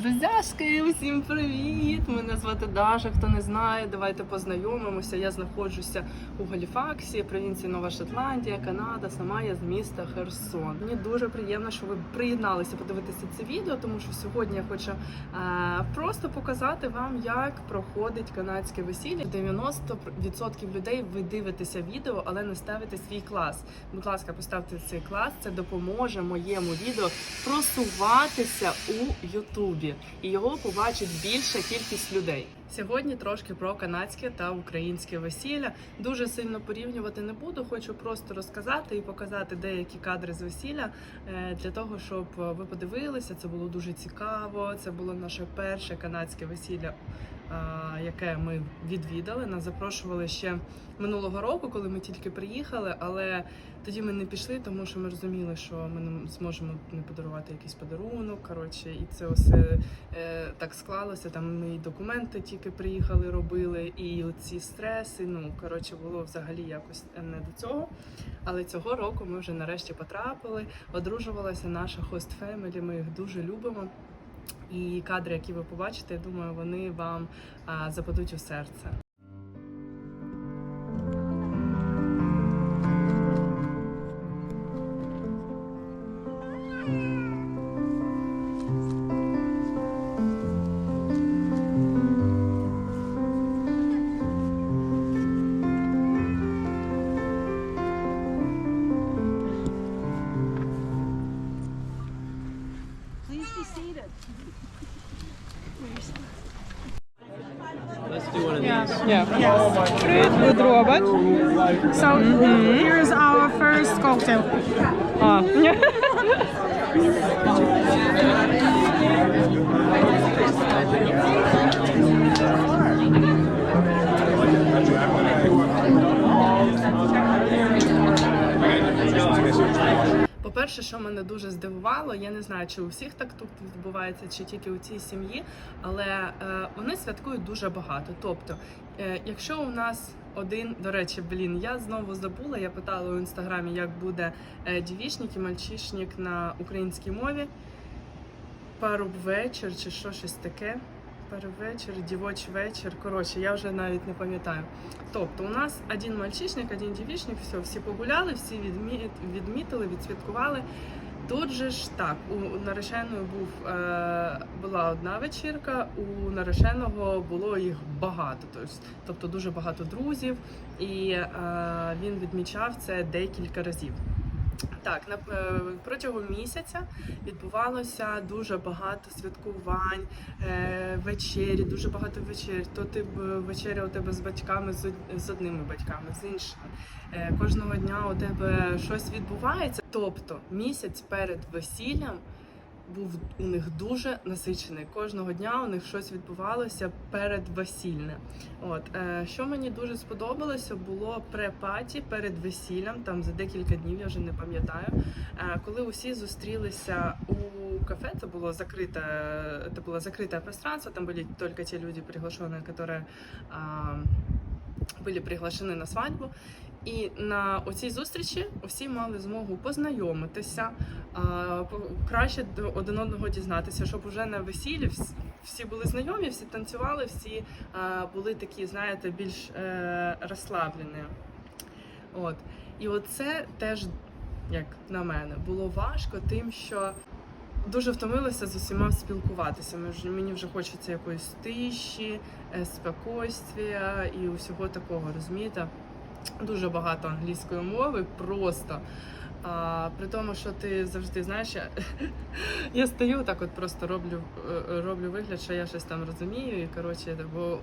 Друзяшки, усім привіт! Мене звати Даша. Хто не знає, давайте познайомимося. Я знаходжуся у Галіфаксі, провінції Нова Шотландія, Канада. Сама я з міста Херсон. Мені дуже приємно, що ви приєдналися подивитися це відео, тому що сьогодні я хочу е, просто показати вам, як проходить канадське весілля. 90% людей ви дивитеся відео, але не ставите свій клас. Будь ласка, поставте цей клас. Це допоможе моєму відео просуватися у Ютубі, і його побачить більша кількість людей. Сьогодні трошки про канадське та українське весілля. Дуже сильно порівнювати не буду. Хочу просто розказати і показати деякі кадри з весілля е, для того, щоб ви подивилися. Це було дуже цікаво. Це було наше перше канадське весілля, яке ми відвідали. Нас запрошували ще минулого року, коли ми тільки приїхали, але тоді ми не пішли, тому що ми розуміли, що ми не зможемо не подарувати якийсь подарунок. Коротше, і це все е, так склалося. Там і документи тільки приїхали, робили, і ці стреси. Ну коротше, було взагалі якось не до цього. Але цього року ми вже нарешті потрапили. Одружувалася наша хост фемелі. Ми їх дуже любимо. І кадри, які ви побачите, я думаю, вони вам западуть у серце. Please Yeah. Yes. Fruit robot. So mm -hmm. here's our first cocktail. Ah. По-перше, що мене дуже здивувало, я не знаю, чи у всіх так тут відбувається, чи тільки у цій сім'ї, але е, вони святкують дуже багато. Тобто, е, якщо у нас один, до речі, блін, я знову забула, я питала у інстаграмі, як буде е, дівішник і мальчишник на українській мові. Паруб вечір чи що щось таке. Паруб вечір, дівоч вечір. Коротше, я вже навіть не пам'ятаю. Тобто, у нас один мальчишник, один дівішник, все, всі погуляли, всі відмі... відмітили, відсвяткували. Тут же ж так, у нареченої був, е, була одна вечірка, у нареченого було їх багато, тобто дуже багато друзів, і е, він відмічав це декілька разів. Так, на е, протягом місяця відбувалося дуже багато святкувань, е, вечері, дуже багато вечер. То ти б вечеря у тебе з батьками, з, од- з одними батьками, з іншими. Е, кожного дня у тебе щось відбувається. Тобто місяць перед весіллям був у них дуже насичений. Кожного дня у них щось відбувалося передвесільне. От е, що мені дуже сподобалося, було препаті перед весіллям, там за декілька днів, я вже не пам'ятаю. Е, коли усі зустрілися у кафе, це було закрите, це було закрите пространство, там були тільки ті люди, приглашені, які а, були приглашені на свадьбу. І на оцій зустрічі усі мали змогу познайомитися, по- краще до- один одного дізнатися, щоб уже на весіллі всі були знайомі, всі танцювали, всі були такі, знаєте, більш е, розслаблені. От. І оце теж, як на мене, було важко тим, що дуже втомилася з усіма спілкуватися. Мені вже хочеться якоїсь тиші, е, і усього такого, розумієте? Дуже багато англійської мови, просто. А, при тому, що ти завжди знаєш, я, я стою так, от просто роблю, е, роблю вигляд, що я щось там розумію. І коротше, бо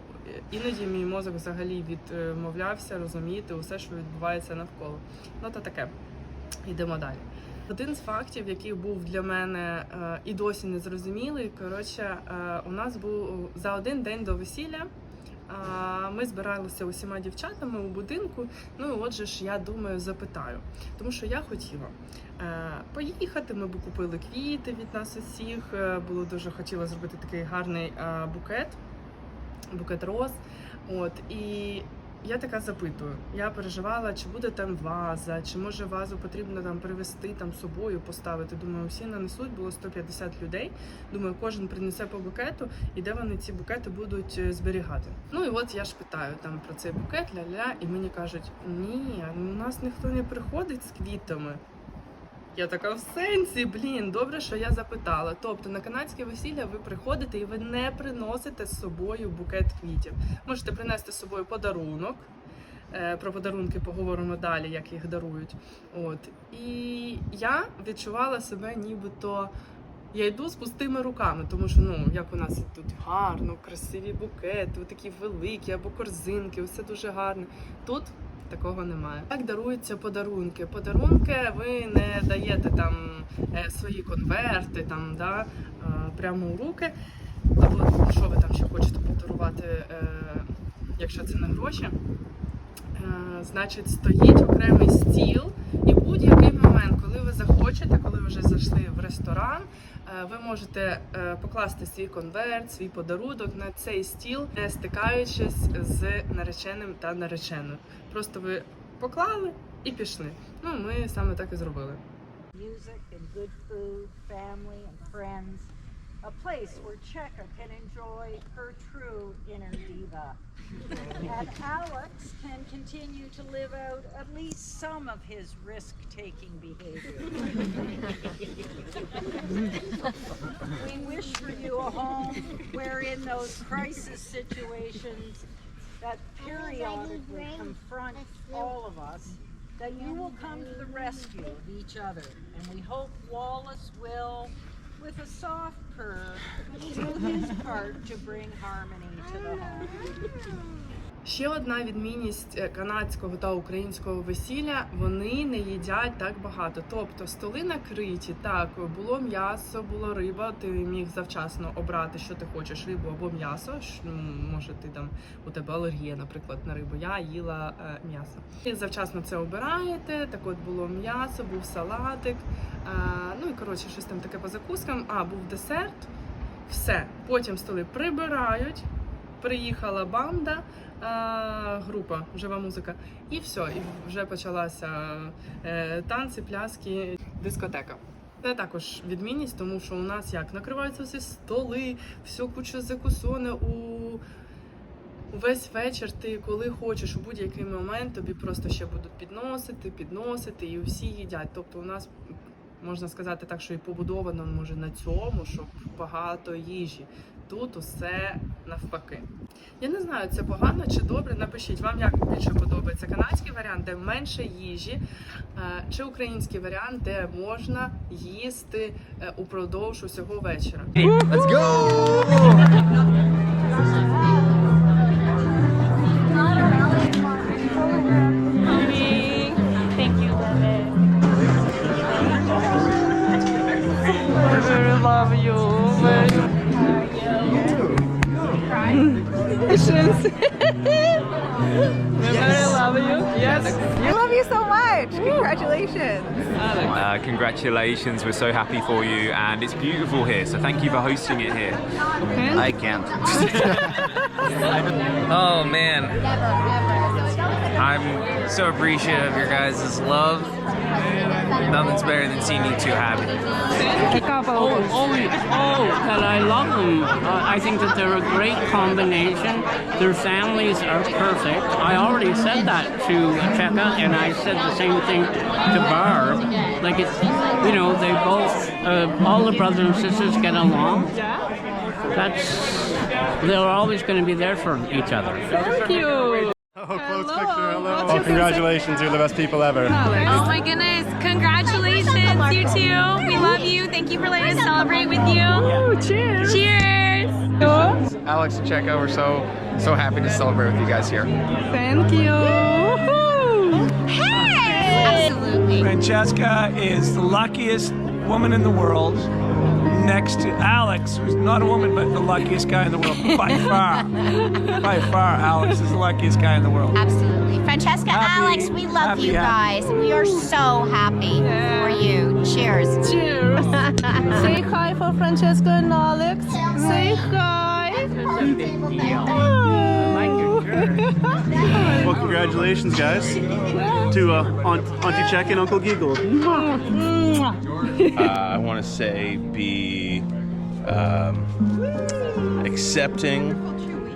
іноді мій мозок взагалі відмовлявся розуміти усе, що відбувається навколо. Ну то таке. Йдемо далі. Один з фактів, який був для мене е, і досі не зрозумілий, коротше, е, у нас був за один день до весілля. Ми збиралися усіма дівчатами у будинку. Ну отже ж, я думаю, запитаю, тому що я хотіла е, поїхати. Ми б купили квіти від нас усіх. е, Було дуже хотіла зробити такий гарний е, букет, букет роз. От і я така запитую. Я переживала, чи буде там ваза, чи може вазу потрібно там привезти там собою, поставити. Думаю, всі нанесуть, було 150 людей. Думаю, кожен принесе по букету, і де вони ці букети будуть е, зберігати. Ну і от я ж питаю там про цей букет, ля-ля, і мені кажуть: ні, у нас ніхто не приходить з квітами. Я така в сенсі, блін, добре, що я запитала. Тобто на канадське весілля ви приходите і ви не приносите з собою букет квітів. Можете принести з собою подарунок. Е, Про подарунки поговоримо далі, як їх дарують. От і я відчувала себе, нібито я йду з пустими руками, тому що ну як у нас тут гарно, красиві букети, такі великі або корзинки, все дуже гарне. Тут такого немає. Як даруються подарунки? Подарунки ви не даєте там е, свої конверти, там да е, прямо у руки. Або що ви там ще хочете подарувати, е, якщо це не гроші. Значить, стоїть окремий стіл, і будь-який момент, коли ви захочете, коли ви вже зайшли в ресторан, ви можете е, покласти свій конверт, свій подарунок на цей стіл, не стикаючись з нареченим та нареченою. Просто ви поклали і пішли. Ну, ми саме так і зробили. music and good food, family and friends. A place where Cheka can enjoy her true inner diva. and Alex can continue to live out at least some of his risk taking behavior. we wish for you a home where, in those crisis situations that periodically confront all of us, that you will come to the rescue of each other. And we hope Wallace will, Ще одна відмінність е, канадського та українського весілля вони не їдять так багато. Тобто столи накриті, так було м'ясо, було риба. Ти міг завчасно обрати, що ти хочеш, рибу або м'ясо. Ну, Може, ти там у тебе алергія, наприклад, на рибу. Я їла е, м'ясо. Завчасно це обираєте. Так от було м'ясо, був салатик. Е, ну і коротше, щось там таке по закускам. А був десерт. Все. Потім столи прибирають. Приїхала банда, е, група, жива музика, і все, і вже почалася е, танці, пляски, дискотека. Це також відмінність, тому що у нас як накриваються всі столи, все куча закусоне у весь вечір. Ти коли хочеш у будь-який момент, тобі просто ще будуть підносити, підносити, і всі їдять. Тобто у нас можна сказати так, що і побудовано може на цьому, щоб багато їжі. Тут усе навпаки. Я не знаю, це погано чи добре. Напишіть вам, як більше подобається канадський варіант, де менше їжі, е, чи український варіант, де можна їсти е, упродовж усього вечора. Let's go! Congratulations. we very love you. Yes. I love you so much. Congratulations. Uh, congratulations, we're so happy for you, and it's beautiful here, so thank you for hosting it here. I can't. Oh man. I'm so appreciative of your guys' love. Nothing's better than seeing you two happy. Oh, oh, oh, that I love them. Uh, I think that they're a great combination. Their families are perfect. I already said that to Cheka, and I said the same thing to Barb. Like it's, you know, they both, uh, all the brothers and sisters get along. That's, they're always going to be there for each other. Thank you. Oh, close picture. Hello. Oh, your congratulations. You're the best people ever. Oh my goodness. Congratulations, you two. We love you. Thank you for letting us celebrate with you. cheers. Cheers. Alex and Cheka, we're so so happy to celebrate with you guys here. Thank you. Woohoo. Absolutely. Francesca is the luckiest woman in the world, next to Alex, who's not a woman but the luckiest guy in the world by far. by far, Alex is the luckiest guy in the world. Absolutely. Francesca, Happy- Alex, we love happy, you happy. guys. We are so happy for you. Cheers. Cheers. Say hi for Francesca and Alex. Say hi. It's a big deal. I like your Well, congratulations, guys, to uh, Aunt, Auntie Check and Uncle Giggle. Uh, I want to say be um, accepting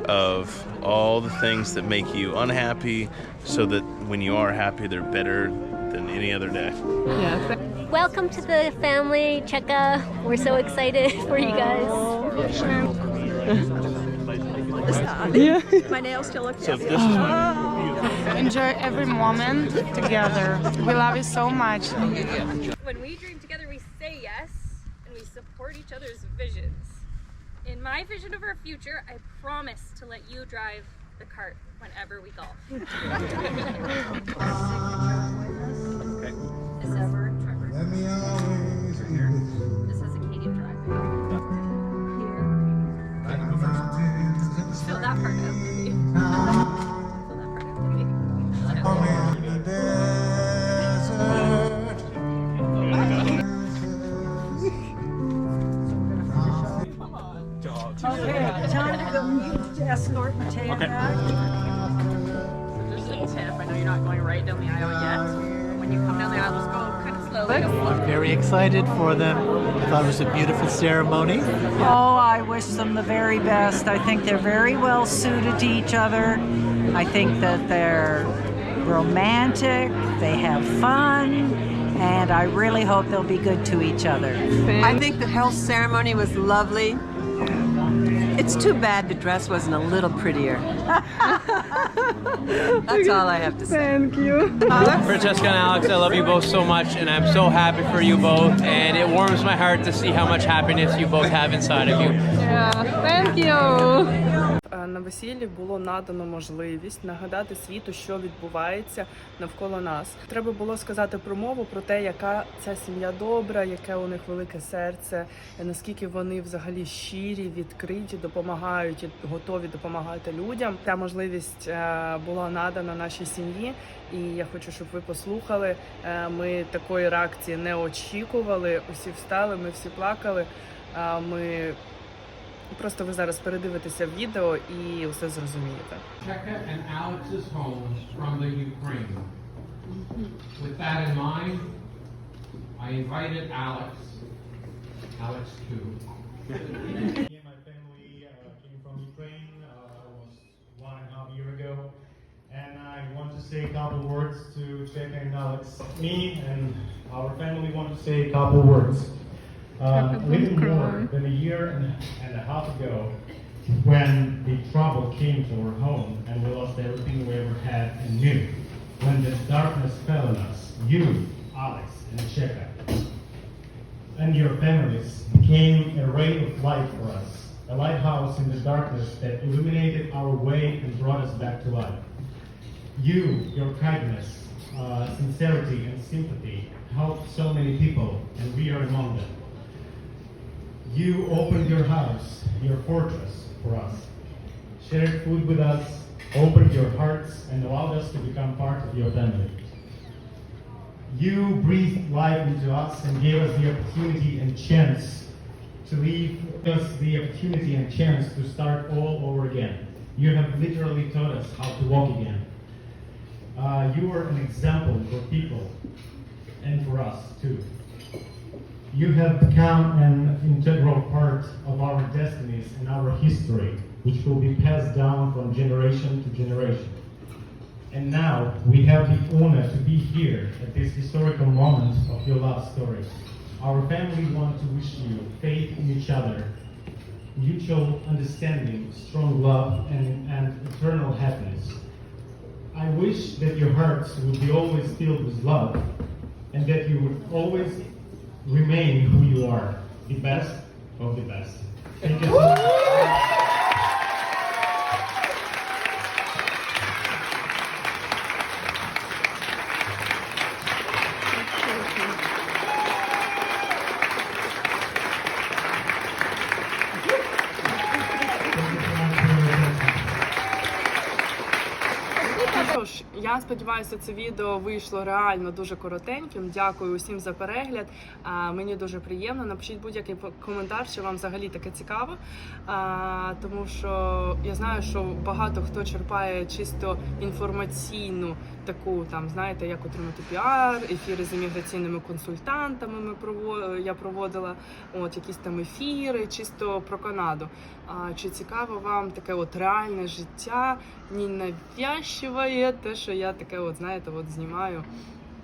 of all the things that make you unhappy so that when you are happy, they're better than any other day. Yeah. Welcome to the family, Cheka. We're so excited for you guys. yeah. My nails still look So this is Enjoy every moment together. We love you so much. When we dream together, we say yes and we support each other's visions. In my vision of our future, I promise to let you drive the cart whenever we golf. This ever, Trevor. Okay, to go to escort Matea back. Just a tip. I know you're not going right down the aisle yet. When you come down the aisle, just go kind of slowly. I'm very excited for them. I thought it was a beautiful ceremony. Oh, I wish them the very best. I think they're very well suited to each other. I think that they're romantic, they have fun, and I really hope they'll be good to each other. I think the health ceremony was lovely. It's too bad the dress wasn't a little prettier. That's all I have to say. Thank you. Francesca and Alex, I love you both so much, and I'm so happy for you both. And it warms my heart to see how much happiness you both have inside of you. Yeah, thank you. На весіллі було надано можливість нагадати світу, що відбувається навколо нас. Треба було сказати промову про те, яка ця сім'я добра, яке у них велике серце, е, наскільки вони взагалі щирі, відкриті, допомагають і готові допомагати людям. Ця можливість е, була надана нашій сім'ї, і я хочу, щоб ви послухали. Е, Ми такої реакції не очікували. Усі встали, ми всі плакали. Ми Просто ви зараз передивитеся відео і все зрозумієте. With that in mind, I invited Alex, Alex too. Me and my family uh, came from Ukraine uh, almost one and a half year ago, and I want to say a couple words to Cheka and Alex. Me and our family want to say a couple words. Uh, a little more than a year and, and a half ago, when the trouble came to our home and we lost everything we ever had and knew, when the darkness fell on us, you, Alex, and Cheka, and your families became a ray of light for us, a lighthouse in the darkness that illuminated our way and brought us back to life. You, your kindness, uh, sincerity, and sympathy helped so many people, and we are among them. You opened your house, your fortress, for us, shared food with us, opened your hearts, and allowed us to become part of your family. You breathed life into us and gave us the opportunity and chance to leave us the opportunity and chance to start all over again. You have literally taught us how to walk again. Uh, you are an example for people and for us too. You have become an integral part of our destinies and our history, which will be passed down from generation to generation. And now we have the honor to be here at this historical moment of your love story. Our family want to wish you faith in each other, mutual understanding, strong love, and, and eternal happiness. I wish that your hearts would be always filled with love and that you would always remain who you are, the best of the best. Thank you Я сподіваюся, це відео вийшло реально дуже коротеньким. Дякую усім за перегляд. Мені дуже приємно. Напишіть будь-який коментар, чи вам взагалі таке цікаво. Тому що я знаю, що багато хто черпає чисто інформаційну таку, там знаєте, як отримати піар, ефіри з імміграційними консультантами. Ми я проводила от якісь там ефіри, чисто про Канаду. Чи цікаво вам таке от реальне життя, не нав'язчиває те, що я таке, от знаєте, от знімаю.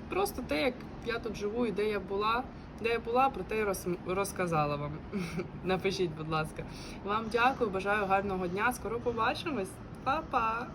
Просто те, як я тут живу і де я була. Де я була, про те я роз, розказала вам. Напишіть, будь ласка. Вам дякую, бажаю гарного дня. Скоро побачимось. Па-па!